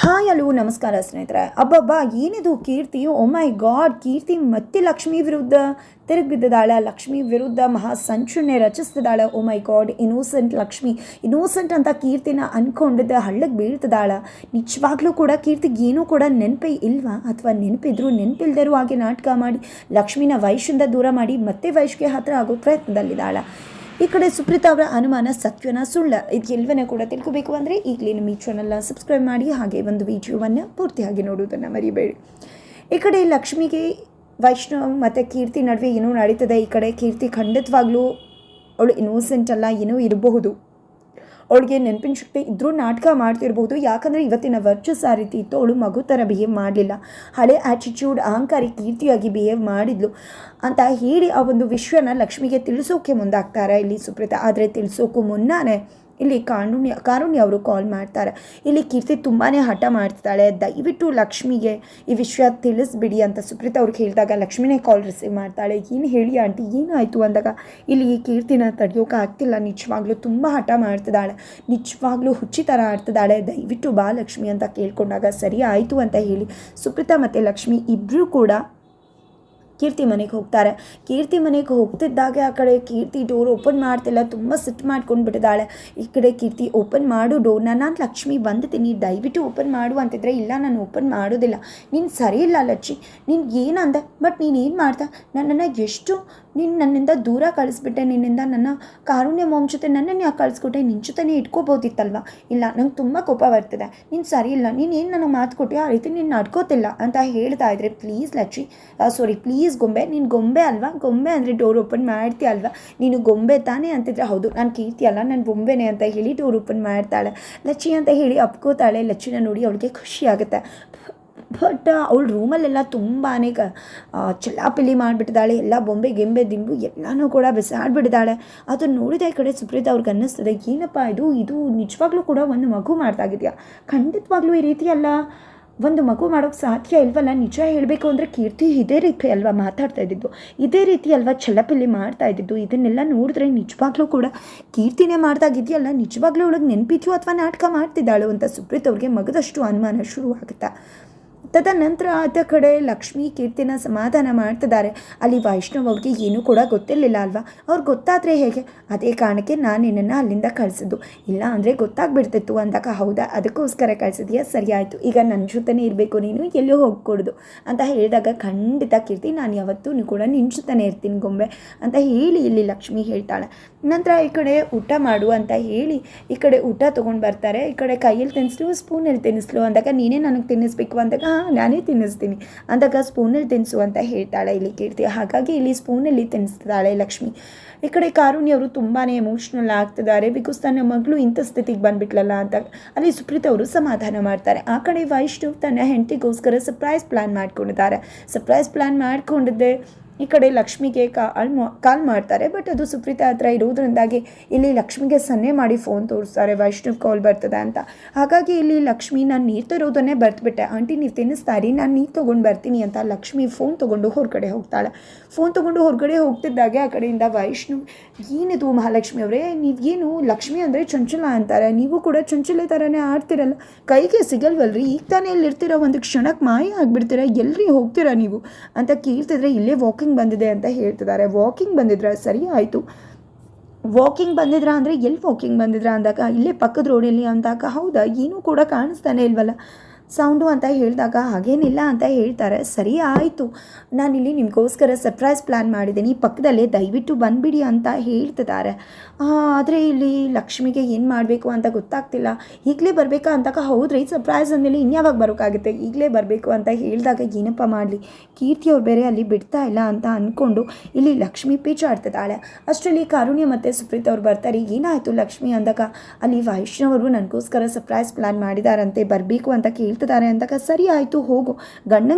Hi ಅಲ್ಲೂ ನಮಸ್ಕಾರ ಸ್ನೇಹಿತರೆ. ಅಬ್ಬಬ್ಬ, ಏನಿದು ಕೀರ್ತಿ? ಓ ಮೈ ಗಾಡ್, ಕೀರ್ತಿ ಮತ್ತೆ ಲಕ್ಷ್ಮಿ ವಿರುದ್ಧ ತಿರುಗಿ ಬಿದ್ದಿದ್ದಾಳೆ ಲಕ್ಷ್ಮಿ ವಿರುದ್ಧ ಮಹಾ ಸಂಚುನೆ ಓ my god innocent Lakshmi. Innocent ಅಂತ ಕೀರ್ತಿನ ಅನ್ಕೊಂಡಿದ್ದ ಹಳ್ಳಕ್ಕೆ ಬೀಳ್ತದಾಳ ನಿಜವಾಗ್ಲೂ ಕೂಡ ಕೀರ್ತಿಗೆ ಏನೂ ಕೂಡ ನೆನಪೇ ಇಲ್ವಾ? ಅಥವಾ ನೆನಪಿದ್ರು ನೆನಪಿಲ್ದಿರೋ ಹಾಗೆ ನಾಟಕ ಮಾಡಿ ಲಕ್ಷ್ಮಿನ ವಯಸ್ಸಿಂದ ದೂರ ಮಾಡಿ ಮತ್ತೆ ವಯಸ್ಸಿಗೆ ಹತ್ರ ಆಗೋ ಪ್ರಯತ್ನದಲ್ಲಿದ್ದಾಳ. ಈ ಕಡೆ ಸುಪ್ರೀತಾ ಅವರ ಅನುಮಾನ ಸತ್ಯನ ಸುಳ್ಳ. ಇದು ಎಲ್ಲವನ್ನ ಕೂಡ ತಿಳ್ಕೋಬೇಕು ಅಂದರೆ ಈಗಲೇ ನಮ್ಮ ಈ ಚಾನಲ್ನ ಸಬ್ಸ್ಕ್ರೈಬ್ ಮಾಡಿ, ಹಾಗೆ ಒಂದು ವಿಡಿಯೋವನ್ನು ಪೂರ್ತಿಯಾಗಿ ನೋಡುವುದನ್ನು ಮರಿಬೇಡಿ. ಈ ಕಡೆ ಲಕ್ಷ್ಮಿಗೆ ವೈಷ್ಣವ್ ಮತ್ತು ಕೀರ್ತಿ ನಡುವೆ ಏನೋ ನಡೀತದೆ. ಈ ಕಡೆ ಕೀರ್ತಿ ಖಂಡಿತವಾಗ್ಲೂ ಅವಳು ಇನ್ನೋಸೆಂಟ್ ಅಲ್ಲ, ಏನೋ ಇರಬಹುದು. ಅವಳಿಗೆ ನೆನಪಿನ ಶಕ್ತಿ ಇದ್ರೂ ನಾಟಕ ಮಾಡ್ತಿರ್ಬೋದು. ಯಾಕಂದರೆ ಇವತ್ತಿನ ವರ್ಚಸ್ ಆ ರೀತಿ ಇತ್ತು. ಅವಳು ಮಗು ಥರ ಬಿಹೇವ್ ಮಾಡಲಿಲ್ಲ. ಹಳೆ ಆ್ಯಟಿಟ್ಯೂಡ್ ಅಹಂಕಾರಿ ಕೀರ್ತಿಯಾಗಿ ಬಿಹೇವ್ ಮಾಡಿದ್ಲು ಅಂತ ಹೇಳಿ ಆ ಒಂದು ವಿಷಯನ ಲಕ್ಷ್ಮಿಗೆ ತಿಳಿಸೋಕೆ ಮುಂದಾಗ್ತಾರೆ ಇಲ್ಲಿ ಸುಪ್ರೀತಾ. ಆದರೆ ತಿಳಿಸೋಕ್ಕೂ ಮುನ್ನಾನೇ ಇಲ್ಲಿ ಕಾರುಣ್ಯ ಕಾರುಣ್ಯ ಅವರು ಕಾಲ್ ಮಾಡ್ತಾರೆ. ಇಲ್ಲಿ ಕೀರ್ತಿ ತುಂಬಾ ಹಠ ಮಾಡ್ತಾಳೆ ದಯವಿಟ್ಟು ಲಕ್ಷ್ಮಿಗೆ ಈ ವಿಷಯ ತಿಳಿಸ್ಬಿಡಿ ಅಂತ ಸುಪ್ರೀತಾ ಅವ್ರಿಗೆ ಹೇಳಿದಾಗ ಲಕ್ಷ್ಮಿನೇ ಕಾಲ್ ರಿಸೀವ್ ಮಾಡ್ತಾಳೆ. ಏನು ಹೇಳಿ ಆಂಟಿ? ಏನಾಯಿತು ಅಂದಾಗ ಇಲ್ಲಿ ಈ ಕೀರ್ತಿನ ತಡೆಯೋಕೆ ಆಗ್ತಿಲ್ಲ. ನಿಜವಾಗ್ಲೂ ತುಂಬ ಹಠ ಮಾಡ್ತಿದ್ದಾಳೆ. ನಿಜವಾಗ್ಲೂ ಹುಚ್ಚಿ ಥರ ಆಡ್ತಿದ್ದಾಳೆ. ದಯವಿಟ್ಟು ಬಾ ಲಕ್ಷ್ಮಿ ಅಂತ ಕೇಳ್ಕೊಂಡಾಗ ಸರಿ ಆಯಿತು ಅಂತ ಹೇಳಿ ಸುಪ್ರೀತಾ ಮತ್ತು ಲಕ್ಷ್ಮಿ ಇಬ್ಬರೂ ಕೂಡ ಕೀರ್ತಿ ಮನೆಗೆ ಹೋಗ್ತಾರೆ. ಕೀರ್ತಿ ಮನೆಗೆ ಹೋಗ್ತಿದ್ದಾಗೆ ಆ ಕಡೆ ಕೀರ್ತಿ ಡೋರ್ ಓಪನ್ ಮಾಡ್ತಿಲ್ಲ, ತುಂಬ ಸಿಟ್ಟು ಮಾಡ್ಕೊಂಡು ಬಿಟ್ಟಿದ್ದಾಳೆ. ಈ ಕಡೆ ಕೀರ್ತಿ ಓಪನ್ ಮಾಡು ಡೋರ್ನ ನಾನು ಲಕ್ಷ್ಮಿ ಬಂದಿದ್ದೀನಿ, ದಯವಿಟ್ಟು ಓಪನ್ ಮಾಡು ಅಂತಿದ್ರೆ ಇಲ್ಲ, ನಾನು ಓಪನ್ ಮಾಡೋದಿಲ್ಲ. ನೀನು ಸರಿ ಇಲ್ಲ ಲಕ್ಷ್ಮಿ ನೀನು ಏನಂದೆ ಬಟ್ ನೀನು ಏನು ಮಾಡ್ದೆ? ನನ್ನನ್ನು ಎಷ್ಟು ನೀನು ನನ್ನಿಂದ ದೂರ ಕಳಿಸ್ಬಿಟ್ಟೆ, ನಿನ್ನಿಂದ ನನ್ನ ಕಾರುಣ್ಯ ಮೋಮ್ ಜೊತೆ ನನ್ನನ್ನು ಯಾಕೆ ಕಳಿಸ್ಕೊಟ್ಟೆ? ನಿನ್ನ ಜೊತೆನೇ ಇಟ್ಕೋಬೋದಿತ್ತಲ್ವ? ಇಲ್ಲ, ನಂಗೆ ತುಂಬ ಕೋಪ ಬರ್ತಿದೆ. ನೀನು ಸರಿ ಇಲ್ಲ, ನೀನು ಏನು ನನಗೆ ಮಾತು ಕೊಟ್ಟಿ ಆ ರೀತಿ ನೀನು ನಡ್ಕೋತಿಲ್ಲ ಅಂತ ಹೇಳ್ತಾ ಇದ್ರೆ ಪ್ಲೀಸ್ ಲಚ್ಚಿ. ಸಾರಿ ಪ್ಲೀಸ್ ಗೊಂಬೆ. ನೀನು ಗೊಂಬೆ ಅಲ್ವಾ? ಗೊಂಬೆ ಅಂದರೆ ಡೋರ್ ಓಪನ್ ಮಾಡ್ತೀಯ ಅಲ್ವಾ? ನೀನು ಗೊಂಬೆ ತಾನೇ ಅಂತಿದ್ರೆ ಹೌದು, ನಾನು ಕೀರ್ತಿ ಅಲ್ಲ, ನಾನು ಬೊಂಬೆನೆ ಅಂತ ಹೇಳಿ ಡೋರ್ ಓಪನ್ ಮಾಡ್ತಾಳೆ. ಲಚ್ಚಿ ಅಂತ ಹೇಳಿ ಅಪ್ಕೋತಾಳೆ. ಲಚ್ಚಿನ ನೋಡಿ ಅವಳಿಗೆ ಖುಷಿ ಆಗುತ್ತೆ. ಬಟ್ ಅವಳು ರೂಮಲ್ಲೆಲ್ಲ ತುಂಬಾ ಕ ಚಲಾಪಿಲಿ ಮಾಡಿಬಿಟ್ಟಿದ್ದಾಳೆ. ಎಲ್ಲ ಬೊಂಬೆ, ಗೆಂಬೆ, ದಿಂಬು ಎಲ್ಲನೂ ಕೂಡ ಬಿಸಾಡ್ಬಿಟ್ಟಿದ್ದಾಳೆ. ಅದನ್ನು ನೋಡಿದ ಈ ಕಡೆ ಸುಪ್ರೀತ್ ಅವ್ರಿಗೆ ಅನ್ನಿಸ್ತದೆ, ಏನಪ್ಪ ಇದು? ಇದು ನಿಜವಾಗ್ಲೂ ಕೂಡ ಒಂದು ಮಗು ಮಾಡ್ತಾಗಿದೆಯಾ ಖಂಡಿತವಾಗ್ಲೂ ಈ ರೀತಿ ಅಲ್ಲ. ಒಂದು ಮಗು ಮಾಡೋಕ್ಕೆ ಸಾಧ್ಯ ಇಲ್ವಲ್ಲ? ನಿಜ ಹೇಳಬೇಕು ಅಂದರೆ ಕೀರ್ತಿ ಇದೇ ರೀತಿ ಅಲ್ವಾ ಮಾತಾಡ್ತಾ ಇದ್ದಿದ್ದು? ಇದೇ ರೀತಿ ಅಲ್ವಾ ಛಲಪಿಲ್ಲಿ ಮಾಡ್ತಾ ಇದ್ದಿದ್ದು? ಇದನ್ನೆಲ್ಲ ನೋಡಿದ್ರೆ ನಿಜವಾಗ್ಲೂ ಕೂಡ ಕೀರ್ತಿನೇ ಮಾಡ್ದಾಗಿದೆಯಲ್ಲ ನಿಜವಾಗ್ಲೂ ಅವಳಿಗೆ ನೆನಪಿದ್ಯೋ ಅಥವಾ ನಾಟಕ ಮಾಡ್ತಿದ್ದಾಳು ಅಂತ ಸುಪ್ರೀತ್ ಅವ್ರಿಗೆ ಮಗದಷ್ಟು ಅನುಮಾನ ಶುರುವಾಗುತ್ತಾ? ತದನಂತರ ಆದ ಕಡೆ ಲಕ್ಷ್ಮಿ ಕೀರ್ತಿನ ಸಮಾಧಾನ ಮಾಡ್ತಿದ್ದಾರೆ. ಅಲ್ಲಿ ವೈಷ್ಣವ್ ಅವ್ರಿಗೆ ಏನೂ ಕೂಡ ಗೊತ್ತಿರಲಿಲ್ಲ ಅಲ್ವಾ? ಅವ್ರು ಗೊತ್ತಾದರೆ ಹೇಗೆ? ಅದೇ ಕಾರಣಕ್ಕೆ ನಾನು ನಿನ್ನನ್ನು ಅಲ್ಲಿಂದ ಕಳಿಸಿದ್ದು. ಇಲ್ಲ ಅಂದರೆ ಗೊತ್ತಾಗ್ಬಿಡ್ತಿತ್ತು ಅಂದಾಗ, ಹೌದಾ? ಅದಕ್ಕೋಸ್ಕರ ಕಳಿಸಿದ್ಯಾ? ಸರಿ ಆಯಿತು. ಈಗ ನನ್ನ ಜೊತೆನೇ ಇರಬೇಕು, ನೀನು ಎಲ್ಲೂ ಹೋಗ್ಕೊಡ್ದು ಅಂತ ಹೇಳಿದಾಗ, ಖಂಡಿತ ಕೀರ್ತಿ, ನಾನು ಯಾವತ್ತೂ ಕೂಡ ನಿನ್ನ ಜೊತೆನೇ ಇರ್ತೀನಿ ಗೊಂಬೆ ಅಂತ ಹೇಳಿ ಇಲ್ಲಿ ಲಕ್ಷ್ಮಿ ಹೇಳ್ತಾಳೆ. ನಂತರ ಈ ಕಡೆ ಊಟ ಮಾಡು ಅಂತ ಹೇಳಿ ಈ ಕಡೆ ಊಟ ತೊಗೊಂಡು ಬರ್ತಾರೆ. ಈ ಕಡೆ ಕೈಯಲ್ಲಿ ತಿನ್ನಿಸ್ಲು ಸ್ಪೂನಲ್ಲಿ ತಿನ್ನಿಸ್ಲು ಅಂದಾಗ, ನೀನೇ ನನಗೆ ತಿನ್ನಿಸ್ಬೇಕು ಅಂದಾಗ, ಹಾಂ ನಾನೇ ತಿನ್ನಿಸ್ತೀನಿ. ಅಂದಾಗ ಸ್ಪೂನಲ್ಲಿ ತಿನ್ನಿಸು ಅಂತ ಹೇಳ್ತಾಳೆ ಇಲ್ಲಿ ಕೀರ್ತಿ. ಹಾಗಾಗಿ ಇಲ್ಲಿ ಸ್ಪೂನಲ್ಲಿ ತಿನ್ನಿಸ್ತಾಳೆ ಲಕ್ಷ್ಮಿ. ಈ ಕಡೆ ಕಾರುಣ್ಯವರು ತುಂಬಾ ಎಮೋಷ್ನಲ್ ಆಗ್ತಿದ್ದಾರೆ. ಬಿಕಾಸ್ ತನ್ನ ಮಗಳು ಇಂಥ ಸ್ಥಿತಿಗೆ ಬಂದ್ಬಿಟ್ಲಲ್ಲ ಅಂತ ಅಲ್ಲಿ ಸುಪ್ರೀತ್ ಅವರು ಸಮಾಧಾನ ಮಾಡ್ತಾರೆ. ಆ ಕಡೆ ವೈಷ್ಣವ್ ತನ್ನ ಹೆಂಡತಿಗೋಸ್ಕರ ಸರ್ಪ್ರೈಸ್ ಪ್ಲ್ಯಾನ್ ಮಾಡ್ಕೊಂಡಿದ್ದಾರೆ. ಸರ್ಪ್ರೈಸ್ ಪ್ಲ್ಯಾನ್ ಮಾಡ್ಕೊಂಡಿದ್ದೆ. ಈ ಕಡೆ ಲಕ್ಷ್ಮಿಗೆ ಕಾಲ್ ಕಾಲ್ ಮಾಡ್ತಾರೆ, ಬಟ್ ಅದು ಸುಪ್ರೀತಾ ಹತ್ರ ಇರೋದ್ರಿಂದಾಗಿ ಇಲ್ಲಿ ಲಕ್ಷ್ಮಿಗೆ ಸನ್ನೆ ಮಾಡಿ ಫೋನ್ ತೋರಿಸ್ತಾರೆ, ವೈಷ್ಣವ್ ಕಾಲ್ ಬರ್ತದೆ ಅಂತ. ಹಾಗಾಗಿ ಇಲ್ಲಿ ಲಕ್ಷ್ಮಿ, ನಾನು ನೀರು ತರೋದನ್ನೇ ಬರ್ತ್ಬಿಟ್ಟೆ. ಆಂಟಿ ನೀವು ತಿನ್ನಿಸ್ತಾರಿ, ನಾನು ನೀರು ತೊಗೊಂಡು ಬರ್ತೀನಿ ಅಂತ ಲಕ್ಷ್ಮಿ ಫೋನ್ ತೊಗೊಂಡು ಹೊರಗಡೆ ಹೋಗ್ತಾಳೆ. ಫೋನ್ ತೊಗೊಂಡು ಹೊರಗಡೆ ಹೋಗ್ತಿದ್ದಾಗೆ ಆ ಕಡೆಯಿಂದ ವೈಷ್ಣವ್, ಏನಿದು ಮಹಾಲಕ್ಷ್ಮಿ ಅವರೇ ನೀವೇನು ಲಕ್ಷ್ಮಿ ಅಂದರೆ ಚಂಚಲ ಅಂತಾರೆ. ನೀವು ಕೂಡ ಚಂಚಲ ಥರನೇ ಆಡ್ತಿರಲ್ಲ. ಕೈಗೆ ಸಿಗಲ್ವಲ್ರಿ, ಈಗ ತಾನೇ ಎಲ್ಲಿರ್ತೀರ ಒಂದು ಕ್ಷಣಕ್ಕೆ ಮಾಯ ಆಗಿಬಿಡ್ತೀರ ಎಲ್ಲರಿ ಹೋಗ್ತೀರಾ ನೀವು? ಅಂತ ಕೇಳ್ತಿದ್ರೆ ಇಲ್ಲೇ ವಾಕಿಂಗ್ ಬಂದಿದೆ ಅಂತ ಹೇಳ್ತಿದ್ದಾರೆ. ವಾಕಿಂಗ್ ಬಂದಿದ್ರೆ ಸರಿ ಆಯಿತು. ವಾಕಿಂಗ್ ಬಂದಿದ್ರಾ ಅಂದರೆ ಎಲ್ಲಿ ವಾಕಿಂಗ್ ಬಂದಿದ್ರಾ ಅಂದಾಗ, ಇಲ್ಲೇ ಪಕ್ಕದ ರೋಡಲ್ಲಿ ಅಂದಾಗ, ಹೌದಾ? ಏನೂ ಕೂಡ ಕಾಣಿಸ್ತಾನೆ ಇಲ್ವಲ್ಲ? ಸೌಂಡು ಅಂತ ಹೇಳಿದಾಗ ಹಾಗೇನಿಲ್ಲ ಅಂತ ಹೇಳ್ತಾರೆ, ಸರಿ ಆಯಿತು. ನಾನಿಲ್ಲಿ ನಿಮಗೋಸ್ಕರ ಸರ್ಪ್ರೈಸ್ ಪ್ಲ್ಯಾನ್ ಮಾಡಿದ್ದೀನಿ. ಪಕ್ಕದಲ್ಲೇ ದಯವಿಟ್ಟು ಬಂದುಬಿಡಿ ಅಂತ ಹೇಳ್ತಿದ್ದಾರೆ. ಆದರೆ ಇಲ್ಲಿ ಲಕ್ಷ್ಮಿಗೆ ಏನು ಮಾಡಬೇಕು ಅಂತ ಗೊತ್ತಾಗ್ತಿಲ್ಲ. ಈಗಲೇ ಬರಬೇಕಾ ಅಂದಾಗ, ಹೌದ್ರಿ ಸರ್ಪ್ರೈಸ್ ಅಂದಮೇಲೆ ಇನ್ಯಾವಾಗ ಬರೋಕ್ಕಾಗುತ್ತೆ ಈಗಲೇ ಬರಬೇಕು ಅಂತ ಹೇಳಿದಾಗ, ಏನಪ್ಪ ಮಾಡಲಿ? ಕೀರ್ತಿ ಅವ್ರು ಬೇರೆ ಅಲ್ಲಿ ಬಿಡ್ತಾ ಇಲ್ಲ ಅಂತ ಅಂದ್ಕೊಂಡು ಇಲ್ಲಿ ಲಕ್ಷ್ಮಿ ಪೀಚಾಡ್ತಿದ್ದಾಳೆ. ಅಷ್ಟರಲ್ಲಿ ಕಾರುಣ್ಯ ಮತ್ತು ಸುಪ್ರೀತ್ ಅವ್ರು ಬರ್ತಾರೆ. ಏನಾಯಿತು ಲಕ್ಷ್ಮಿ ಅಂದಾಗ? ಅಲ್ಲಿ ವೈಷ್ಣವರು ನನಗೋಸ್ಕರ ಸರ್ಪ್ರೈಸ್ ಪ್ಲ್ಯಾನ್ ಮಾಡಿದಾರಂತೆ, ಬರಬೇಕು ಅಂತ ಕೇಳ್ತಿದ್ದಾರೆ ಅಂದಾಗ ಸರಿ ಆಯಿತು, ಹೋಗು.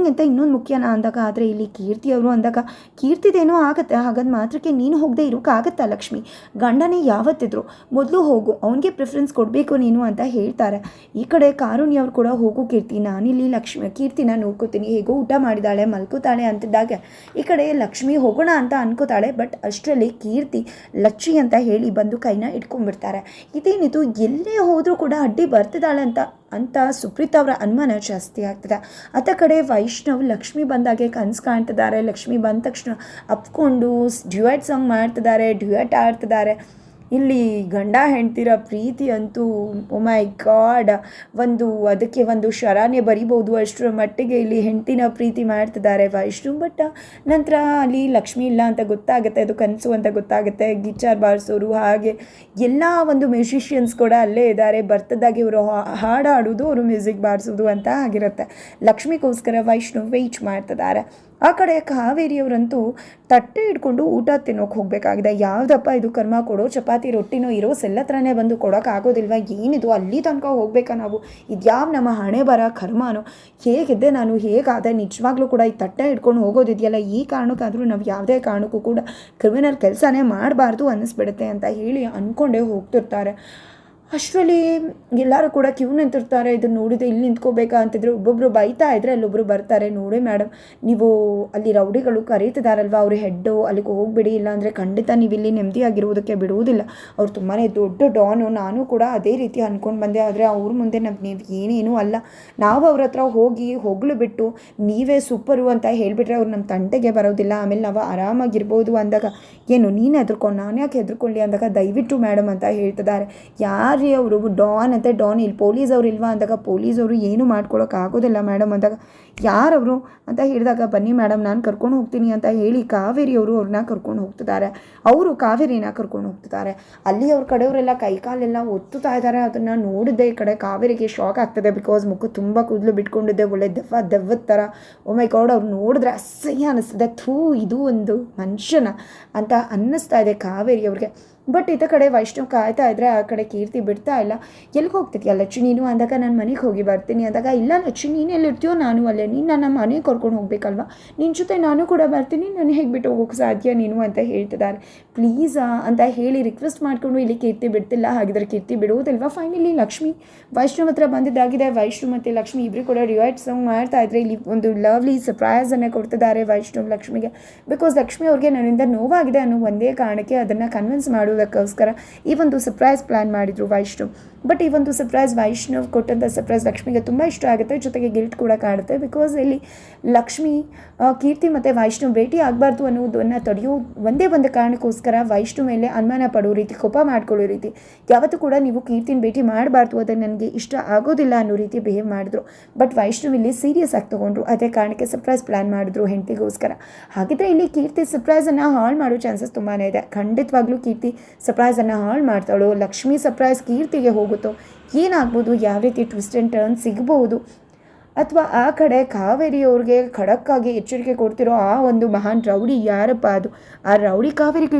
ಅಂತ ಇನ್ನೊಂದು ಮುಖ್ಯನಾ ಅಂದಾಗ, ಆದರೆ ಇಲ್ಲಿ ಕೀರ್ತಿ ಅವರು ಅಂದಾಗ, ಕೀರ್ತಿದೇನೋ ಆಗುತ್ತೆ, ಹಾಗಾದ ಮಾತ್ರಕ್ಕೆ ನೀನು ಹೋಗದೆ ಇರೋಕ್ಕಾಗತ್ತಾ ಲಕ್ಷ್ಮಿ? ಗಂಡನೇ ಯಾವತ್ತಿದ್ರು, ಮೊದಲು ಹೋಗು, ಅವನಿಗೆ ಪ್ರಿಫರೆನ್ಸ್ ಕೊಡಬೇಕು ನೀನು ಅಂತ ಹೇಳ್ತಾರೆ. ಈ ಕಡೆ ಕಾರುಣ್ಯ ಕೂಡ, ಹೋಗು ಕೀರ್ತಿ, ನಾನಿಲ್ಲಿ ಲಕ್ಷ್ಮಿ, ಕೀರ್ತಿನ ನೋಡ್ಕೋತೀನಿ. ಹೇಗೋ ಊಟ ಮಾಡಿದಾಳೆ, ಮಲ್ಕೋತಾಳೆ ಅಂತಿದ್ದಾಗ, ಈ ಕಡೆ ಲಕ್ಷ್ಮಿ ಹೋಗೋಣ ಅಂತ ಅನ್ಕೋತಾಳೆ, ಬಟ್ ಅಷ್ಟರಲ್ಲಿ ಕೀರ್ತಿ ಲಚ್ಚಿ ಅಂತ ಹೇಳಿ ಬಂದು ಕೈನ ಇಟ್ಕೊಂಡ್ಬಿಡ್ತಾರೆ ಇದೇನಿದು, ಎಲ್ಲೇ ಹೋದರೂ ಕೂಡ ಅಡ್ಡಿ ಬರ್ತಿದ್ದಾಳೆ ಅಂತ ಅಂತ ಸುಪ್ರೀತ್ ಅವರ ಅನುಮಾನ ಜಾಸ್ತಿ ಆಗ್ತದೆ. ಅತ ಕಡೆ ವೈಷ್ಣವ್ ಲಕ್ಷ್ಮಿ ಬಂದಾಗೆ ಕನಸು ಕಾಣ್ತಿದ್ದಾರೆ. ಲಕ್ಷ್ಮಿ ಬಂದ ತಕ್ಷಣ ಅಪ್ಕೊಂಡು ಡ್ಯುಯೆಟ್ ಸಾಂಗ್ ಮಾಡ್ತಿದ್ದಾರೆ, ಡ್ಯೂಯಟ್ ಆಡ್ತಿದ್ದಾರೆ ಇಲ್ಲಿ ಗಂಡ ಹೆಂಡ್ತಿರ ಪ್ರೀತಿ ಅಂತೂ ಮೈ ಗಾಡ್ ಒಂದು ಅದಕ್ಕೆ ಒಂದು ಶರಾನೇ ಬರಿಬೋದು ಅಷ್ಟರ ಮಟ್ಟಿಗೆ ಇಲ್ಲಿ ಹೆಂಡ್ತಿನ ಪ್ರೀತಿ ಮಾಡ್ತಿದ್ದಾರೆ ವೈಷ್ಣು ಬಟ್ ನಂತರ ಅಲ್ಲಿ ಲಕ್ಷ್ಮಿ ಇಲ್ಲ ಅಂತ ಗೊತ್ತಾಗುತ್ತೆ, ಅದು ಕನಸು ಅಂತ ಗೊತ್ತಾಗುತ್ತೆ. ಗಿಚ್ಚಾರ್ ಬಾರಿಸೋರು ಹಾಗೆ ಎಲ್ಲ ಒಂದು ಮ್ಯೂಸಿಷಿಯನ್ಸ್ ಕೂಡ ಅಲ್ಲೇ ಇದ್ದಾರೆ. ಬರ್ತದಾಗಿ ಇವರು ಹಾಡಾಡೋದು, ಅವರು ಮ್ಯೂಸಿಕ್ ಬಾರಿಸೋದು ಅಂತ ಆಗಿರುತ್ತೆ. ಲಕ್ಷ್ಮಿಗೋಸ್ಕರ ವೈಷ್ಣು ವೆಯ್ಟ್ ಮಾಡ್ತಿದ್ದಾರೆ. ಆ ಕಡೆ ಕಾವೇರಿಯವರಂತೂ ತಟ್ಟೆ ಹಿಡ್ಕೊಂಡು ಊಟ ತಿನ್ನೋಕೆ ಹೋಗಬೇಕಾಗಿದೆ. ಯಾವುದಪ್ಪ ಇದು ಕರ್ಮ ಕೊಡೋ ಚಪಾತಿ, ರೊಟ್ಟಿನೋ ಇರೋ ಸೆಲ್ಲತ್ರನೇ ಬಂದು ಕೊಡೋಕ್ಕಾಗೋದಿಲ್ವ ಏನಿದು? ಅಲ್ಲಿ ತನಕ ಹೋಗ್ಬೇಕಾ ನಾವು? ಇದ್ಯಾವ ನಮ್ಮ ಹಣೆ ಬರ ಕರ್ಮನೋ? ಹೇಗಿದ್ದೆ ನಾನು? ಹೇಗಾದೆ? ನಿಜವಾಗ್ಲೂ ಕೂಡ ಈ ತಟ್ಟೆ ಹಿಡ್ಕೊಂಡು ಹೋಗೋದಿದೆಯಲ್ಲ, ಈ ಕಾರಣಕ್ಕಾದರೂ ನಾವು ಯಾವುದೇ ಕಾರಣಕ್ಕೂ ಕೂಡ ಕ್ರಿಮಿನಲ್ ಕೆಲಸನೇ ಮಾಡಬಾರ್ದು ಅನ್ನಿಸ್ಬಿಡುತ್ತೆ ಅಂತ ಹೇಳಿ ಅಂದ್ಕೊಂಡೇ ಹೋಗ್ತಿರ್ತಾರೆ. ಅಷ್ಟರಲ್ಲಿ ಎಲ್ಲರೂ ಕೂಡ ಕ್ಯೂ ನಿಂತಿರ್ತಾರೆ ಇದನ್ನು ನೋಡಿದ್ರೆ ಇಲ್ಲಿ ನಿಂತ್ಕೋಬೇಕಾ ಅಂತಿದ್ರು. ಒಬ್ಬೊಬ್ಬರು ಬೈತಾ ಇದ್ದರೆ ಅಲ್ಲೊಬ್ಬರು ಬರ್ತಾರೆ. ನೋಡಿ ಮೇಡಮ್ ನೀವು ಅಲ್ಲಿ ರೌಡಿಗಳು ಕರೀತಿದಾರಲ್ವ? ಅವ್ರ ಹೆಡ್ಡು, ಅಲ್ಲಿಗೆ ಹೋಗ್ಬಿಡಿ. ಇಲ್ಲಾಂದರೆ ಖಂಡಿತ ನೀವು ಇಲ್ಲಿ ನೆಮ್ಮದಿಯಾಗಿರುವುದಕ್ಕೆ ಬಿಡುವುದಿಲ್ಲ. ಅವ್ರು ತುಂಬಾ ದೊಡ್ಡ ಡಾನು. ನಾನು ಕೂಡ ಅದೇ ರೀತಿ ಅಂದ್ಕೊಂಡು ಬಂದೆ. ಆದರೆ ಅವ್ರ ಮುಂದೆ ನಮ್ಗೆ ನೀವು ಏನೇನೂ ಅಲ್ಲ. ನಾವು ಅವ್ರ ಹತ್ರ ಹೋಗಿ ಹೊಗಳು ಬಿಟ್ಟು ನೀವೇ ಸೂಪರು ಅಂತ ಹೇಳಿಬಿಟ್ರೆ ಅವ್ರು ನಮ್ಮ ತಂಟೆಗೆ ಬರೋದಿಲ್ಲ. ಆಮೇಲೆ ನಾವು ಆರಾಮಾಗಿರ್ಬೋದು ಅಂದಾಗ. ಏನು, ನೀನು ಹೆದರ್ಕೊಂಡು ನಾನು ಯಾಕೆ ಹೆದರ್ಕೊಳ್ಳಿ ಅಂದಾಗ ದಯವಿಟ್ಟು ಮೇಡಮ್ ಅಂತ ಹೇಳ್ತಿದ್ದಾರೆ. ಯಾರು ಯಾರ್ರೀ ಅವರು ಡಾನ್ ಅಂತ, ಡಾನ್ ಇಲ್ಲಿ ಪೊಲೀಸ್ ಅವರು ಇಲ್ವಾ ಅಂದಾಗ ಪೊಲೀಸ್ ಅವರು ಏನು ಮಾಡ್ಕೊಳಕ್ಕೆ ಆಗೋದಿಲ್ಲ ಮೇಡಮ್ ಅಂದಾಗ ಯಾರವರು ಅಂತ ಹೇಳಿದಾಗ, ಬನ್ನಿ ಮೇಡಮ್, ನಾನು ಕರ್ಕೊಂಡು ಹೋಗ್ತೀನಿ ಅಂತ ಹೇಳಿ ಕಾವೇರಿ ಅವರು ಅವ್ರನ್ನ ಕರ್ಕೊಂಡು ಹೋಗ್ತಿದ್ದಾರೆ. ಅವರು ಕಾವೇರಿನ ಕರ್ಕೊಂಡು ಹೋಗ್ತಿದ್ದಾರೆ. ಅಲ್ಲಿ ಅವ್ರ ಕಡೆಯವರೆಲ್ಲ ಕೈಕಾಲೆಲ್ಲ ಒತ್ತುತ್ತಾ ಇದ್ದಾರೆ. ಅದನ್ನು ನೋಡಿದ್ದೆ ಈ ಕಡೆ ಕಾವೇರಿಗೆ ಶಾಕ್ ಆಗ್ತದೆ ಬಿಕಾಸ್ ಮುಖ ತುಂಬ ಕೂದಲು ಬಿಟ್ಕೊಂಡಿದ್ದೆ ಒಳ್ಳೆ ದೆವ್ವ ದೆವ್ವದ ಥರ ಮೈ ಗೌಡ್ ಅವ್ರು ನೋಡಿದ್ರೆ ಅಸಹ್ಯ ಅನ್ನಿಸ್ತದೆ ಥೂ, ಇದು ಒಂದು ಮನುಷ್ಯನ ಅಂತ ಅನ್ನಿಸ್ತಾ ಇದೆ ಕಾವೇರಿ ಅವ್ರಿಗೆ. ಬಟ್ ಇತ್ತ ಕಡೆ ವೈಷ್ಣವ್ ಕಾಯ್ತಾ ಇದ್ರೆ ಆ ಕಡೆ ಕೀರ್ತಿ ಬಿಡ್ತಾ ಇಲ್ಲ. ಎಲ್ಲಿಗೆ ಹೋಗ್ತಿದ್ಯಾ? ಲಕ್ಷ್ಮಿ, ನೀನು ಅಂದಾಗ ನಾನು ಮನೆಗೆ ಹೋಗಿ ಬರ್ತೀನಿ ಅಂದಾಗ, ಇಲ್ಲ ಲಕ್ಷ್ಮಿ, ನೀನು ಎಲ್ಲಿರ್ತೀಯೋ ನಾನು ಅಲ್ಲೇ. ನೀನು ನನ್ನ ಮನೆಗೆ ಕರ್ಕೊಂಡು ಹೋಗ್ಬೇಕಲ್ವ? ನಿನ್ನ ಜೊತೆ ನಾನು ಕೂಡ ಬರ್ತೀನಿ, ನಾನು ಹೇಗೆ ಬಿಟ್ಟು ಹೋಗೋಕೆ ಸಾಧ್ಯ ನೀನು ಅಂತ ಹೇಳ್ತಿದ್ದಾರೆ ಪ್ಲೀಸಾ ಅಂತ ಹೇಳಿ ರಿಕ್ವೆಸ್ಟ್ ಮಾಡಿಕೊಂಡು ಇಲ್ಲಿ ಕೀರ್ತಿ ಬಿಡ್ತಿಲ್ಲ. ಹಾಗಿದ್ರೆ ಕೀರ್ತಿ ಬಿಡುವುದಿಲ್ವಾ? ಫೈನಲಿ ಲಕ್ಷ್ಮಿ. ವೈಷ್ಣವ್ ಹತ್ರ ಬಂದಿದ್ದಾಗಿದೆ. ವೈಷ್ಣವ್ ಮತ್ತು ಲಕ್ಷ್ಮಿ ಇಬ್ಬರು ಕೂಡ ರಿವೈಟ್ ಸಾಂಗ್ ಮಾಡ್ತಾ ಇದ್ರೆ ಇಲ್ಲಿ ಒಂದು ಲವ್ಲಿ ಸರ್ಪ್ರೈಸನ್ನು ಕೊಡ್ತಿದ್ದಾರೆ ವೈಷ್ಣವ್ ಲಕ್ಷ್ಮಿಗೆ. ಬಿಕಾಸ್ ಲಕ್ಷ್ಮಿ ಅವ್ರಿಗೆ ನನ್ನಿಂದ ನೋವಾಗಿದೆ ಅನ್ನೋ ಒಂದೇ ಕಾರಣಕ್ಕೆ ಅದನ್ನು ಕನ್ವಿನ್ಸ್ ಮಾಡೋದಕ್ಕೋಸ್ಕರ ಈ ಒಂದು ಸರ್ಪ್ರೈಸ್ ಪ್ಲ್ಯಾನ್ ಮಾಡಿದರು ವೈಷ್ಣವ್ ಬಟ್ ಈ ಒಂದು ಸರ್ಪ್ರೈಸ್ ವೈಷ್ಣವ್ ಕೊಟ್ಟಂಥ ಸರ್ಪ್ರೈಸ್ ಲಕ್ಷ್ಮಿಗೆ ತುಂಬ ಇಷ್ಟ ಆಗುತ್ತೆ. ಜೊತೆಗೆ ಗಿಲ್ಟ್ ಕೂಡ ಕಾಣುತ್ತೆ. ಬಿಕಾಸ್ ಇಲ್ಲಿ ಲಕ್ಷ್ಮಿ ಕೀರ್ತಿ ಮತ್ತು ವೈಷ್ಣವ್ ಭೇಟಿ ಆಗಬಾರ್ದು ಅನ್ನೋದನ್ನು ತಡೆಯೋ ಒಂದೇ ಒಂದು ಕಾರಣಕ್ಕೋಸ್ಕರ ವೈಷ್ಣವ್ ಮೇಲೆ ಅನುಮಾನ ಪಡೋ ರೀತಿ, ಕೋಪ ಮಾಡ್ಕೊಳ್ಳೋ ರೀತಿ, ಯಾವತ್ತೂ ಕೂಡ ನೀವು ಕೀರ್ತಿನ ಭೇಟಿ ಮಾಡಬಾರ್ದು ಅದು ನನಗೆ ಇಷ್ಟ ಆಗೋದಿಲ್ಲ ಅನ್ನೋ ರೀತಿ ಬಿಹೇವ್ ಮಾಡಿದ್ರು. ಬಟ್ ವೈಷ್ಣವ್ ಇಲ್ಲಿ ಸೀರಿಯಸ್ ಆಗಿ ತೊಗೊಂಡ್ರು. ಅದೇ ಕಾರಣಕ್ಕೆ ಸರ್ಪ್ರೈಸ್ ಪ್ಲ್ಯಾನ್ ಮಾಡಿದ್ರು ಹೆಂಡತಿಗೋಸ್ಕರ. ಹಾಗಿದ್ರೆ ಇಲ್ಲಿ ಕೀರ್ತಿ ಸರ್ಪ್ರೈಸನ್ನು ಹಾಳು ಮಾಡೋ ಚಾನ್ಸಸ್ ತುಂಬಾ ಇದೆ. ಖಂಡಿತವಾಗ್ಲೂ ಕೀರ್ತಿ ಸರ್ಪ್ರೈಸನ್ನು ಹಾಳು ಮಾಡ್ತಾಳೋ, ಲಕ್ಷ್ಮಿ ಸರ್ಪ್ರೈಸ್ ಕೀರ್ತಿಗೆ ಹೋಗುತ್ತೋ, ಏನಾಗ್ಬೋದು? ಯಾವ ರೀತಿ ಟ್ವಿಸ್ಟ್ ಆ್ಯಂಡ್ ಟರ್ನ್ ಸಿಗಬಹುದು? ಅಥವಾ ಆ ಕಡೆ ಕಾವೇರಿಯವ್ರಿಗೆ ಖಡಕ್ಕಾಗಿ ಎಚ್ಚರಿಕೆ ಕೊಡ್ತಿರೋ ಆ ಒಂದು ಮಹಾನ್ ರೌಡಿ ಯಾರಪ್ಪ ಅದು? ಆ ರೌಡಿ ಕಾವೇರಿಗೆ